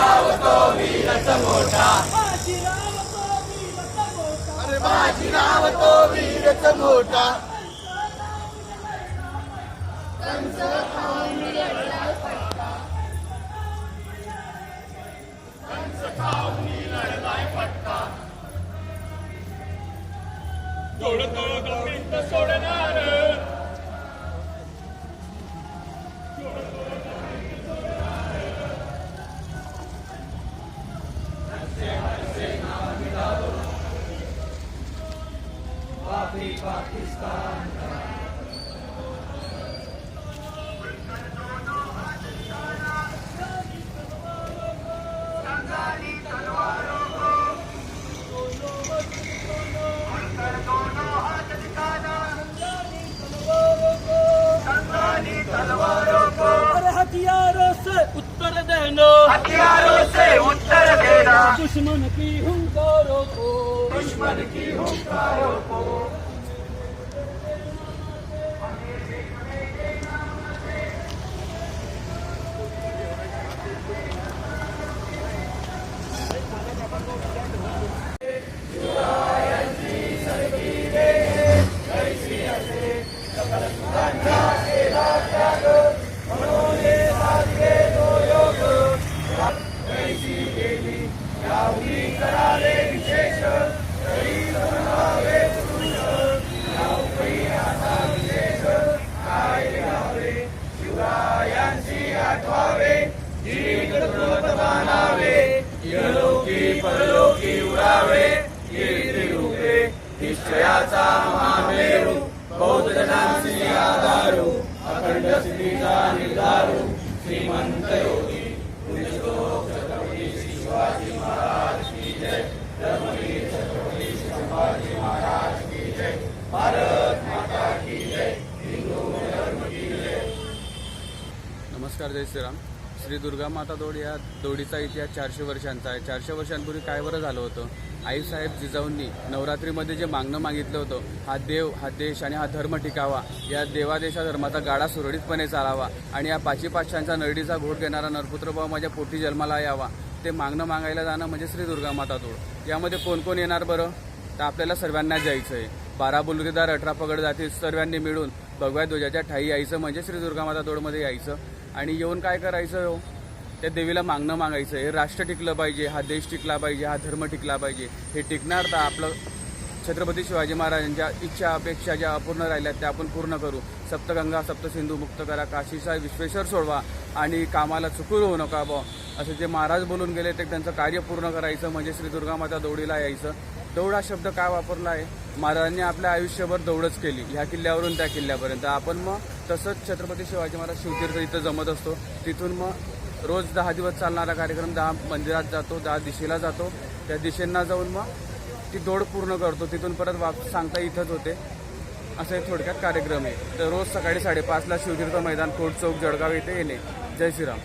बाजीराव तो वीरचा मोठा बाजीराव तो वीरचा मोठा अरे बाजीराव तो वीरच मोठा अरे हथियारों हथियारों से उत्तर देना। दुश्मन की हुंकारों को। दुश्मन की हुंकारों को। निश्चयाचा महामेरू बौद्ध आधारू अखंड निर्धारू श्रीमंत योगी छत्रपती शिवाजी महाराज की जय धर्मवीर छत्रपती महाराज की जय भारत माता की जय हिंदू धर्म की जय. नमस्कार जय श्रीराम. श्री दुर्गा माता दोड या दोडीचा इतिहास चारशे वर्षांचा आहे. चारशे वर्षांपूर्वी काय बरं झालं होतं? आईसाहेब जिजाऊंनी नवरात्रीमध्ये जे मागणं मागितलं होतं हा देव हा देश आणि हा धर्म टिकावा. या देवादेशा धर्माचा गाडा सुरळीतपणे चालावा आणि या पाची पाचशांचा नरडीचा घोट घेणारा नरपुत्र भाऊ माझ्या पोटी जन्माला यावा. ते मागणं मागायला जाणं म्हणजे श्री दुर्गा माता दोड. यामध्ये कोण कोण येणार बरं? तर आपल्याला सर्वांना जायचं आहे बारा बुलगेदार अठरा पगड जातील सर्वांनी मिळून. भगव्या ध्वजाच्या ठाई यायचं म्हणजे श्री दुर्गामाता दोडमध्ये यायचं. आणि येऊन काय करायचं हो? त्या देवीला मागणं मागायचं. हे राष्ट्र टिकलं पाहिजे हा देश टिकला पाहिजे हा धर्म टिकला पाहिजे. हे टिकणार तर आपलं छत्रपती शिवाजी महाराजांच्या इच्छा अपेक्षा ज्या अपूर्ण राहिल्या त्या आपण पूर्ण करू. सप्तगंगा सप्तसिंधू मुक्त करा काशीचा विश्वेश्वर सोडवा आणि कामाला चुकून होऊ नका बुवा. असं जे महाराज बोलून गेले ते त्यांचं कार्य पूर्ण करायचं म्हणजे श्री दुर्गामाता दौडीला यायचं. दौड हा शब्द काय वापरला आहे? महाराजांनी आपल्या आयुष्यभर दौडच केली ह्या किल्ल्यावरून त्या किल्ल्यापर्यंत. आपण मग तसंच छत्रपती शिवाजी महाराज शिवतीर्थ इथं जमत असतो. तिथून मग रोज दहा दिवस चालणारा कार्यक्रम दहा मंदिरात जातो दहा दिशेला जातो. त्या दिशेंना जाऊन मग ती दौड पूर्ण करतो. तिथून परत वापस सांगता इथंच होते. असं एक थोडक्यात कार्यक्रम आहे. तर रोज सकाळी साडेपाचला शिवतीर्थ मैदान कोट चौक जळगाव येथे येणे. जय श्रीराम.